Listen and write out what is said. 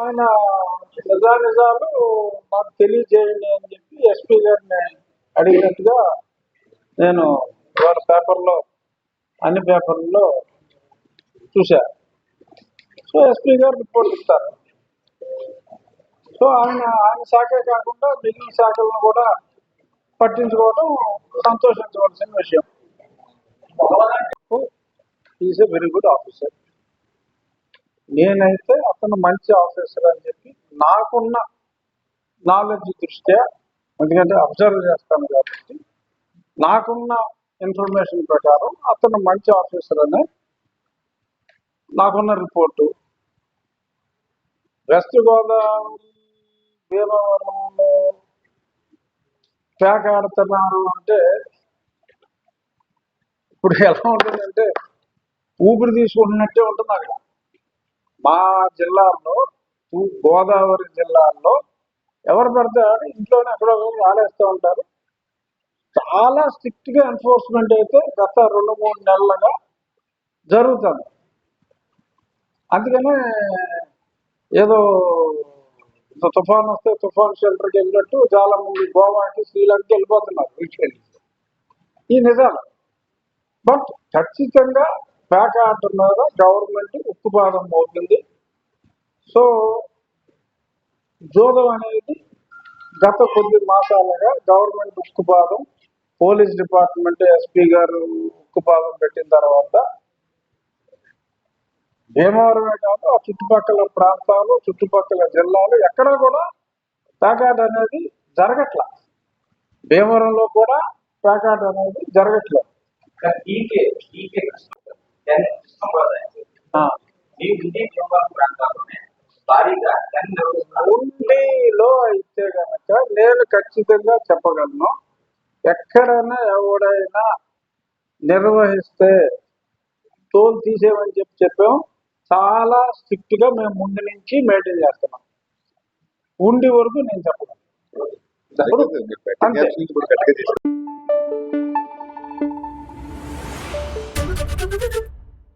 ఆయన నిజా నిజాలు మాకు తెలియజేయండి అని చెప్పి ఎస్పీ గారిని అడిగినట్టుగా నేను వాళ్ళ పేపర్లో అన్ని పేపర్లలో చూశా. సో ఎస్పీ గారు రిపోర్ట్ ఇస్తారు. సో ఆయన ఆయన శాఖే కాకుండా మిగిలిన శాఖలను కూడా పట్టించుకోవడం సంతోషించవలసిన విషయం. Is a very good officer నేనైతే అతను మంచి ఆఫీసర్ అని చెప్పి నాకున్న నాలెడ్జ్ దృష్ట్యా ఎందుకంటే అబ్జర్వ్ చేస్తాను కాబట్టి నాకున్న ఇన్ఫర్మేషన్ ప్రకారం అతను మంచి ఆఫీసర్ అనే నాకున్న రిపోర్టు. వెస్ట్ గోదావరి భీమవరంలో ప్యాక్ ఆడుతున్నారు అంటే ఇప్పుడు ఎలా ఉంటుందంటే ఊపిరి తీసుకుంటున్నట్టే ఉంటుంది అక్కడ మా జిల్లాలో తూ- గోదావరి జిల్లాలో ఎవరు పడితే ఇంట్లోనే ఎక్కడో ఒకరు ఆడేస్తూ ఉంటారు. చాలా స్ట్రిక్ట్గా ఎన్ఫోర్స్మెంట్ అయితే గత రెండు మూడు నెలలుగా జరుగుతుంది. అందుకనే ఏదో తుఫాన్ వస్తే తుఫాన్ షెల్టర్కి వెళ్ళినట్టు చాలా మంది గోవాకి శ్రీలంకకి వెళ్ళిపోతున్నారు. వీకెండ్ ఈ నిజాలు. బట్ ఖచ్చితంగా ప్యాక్ ఆర్ట్ మీద గవర్నమెంట్ ఉక్కుపాదం మోపింది సో జోదం అనేది గత కొద్ది మాసాలుగా గవర్నమెంట్ ఉక్కుపాదం పోలీస్ డిపార్ట్మెంట్ ఎస్పీ గారు ఉక్కుపాదం పెట్టిన తర్వాత భీమవరమే కాదు ఆ చుట్టుపక్కల ప్రాంతాలు చుట్టుపక్కల జిల్లాలు ఎక్కడా కూడా ప్యాకాట్ అనేది జరగట్ల. భీమవరంలో కూడా ప్యాకాట్ అనేది జరగట్లేదు ప్రాంతాల్లోనే భారీగా నిర్వహిస్తున్నారు ఉండిలో అయితే గనక నేను ఖచ్చితంగా చెప్పగలను. ఎక్కడైనా ఎవడైనా నిర్వహిస్తే టోల్ తీసేయమని చెప్పి చెప్పాం. చాలా స్ట్రిక్ట్గా మేము ముందు నుంచి మెయింటైన్ చేస్తున్నాం. ఉండి వరకు నేను చెప్పగలను. అంతే.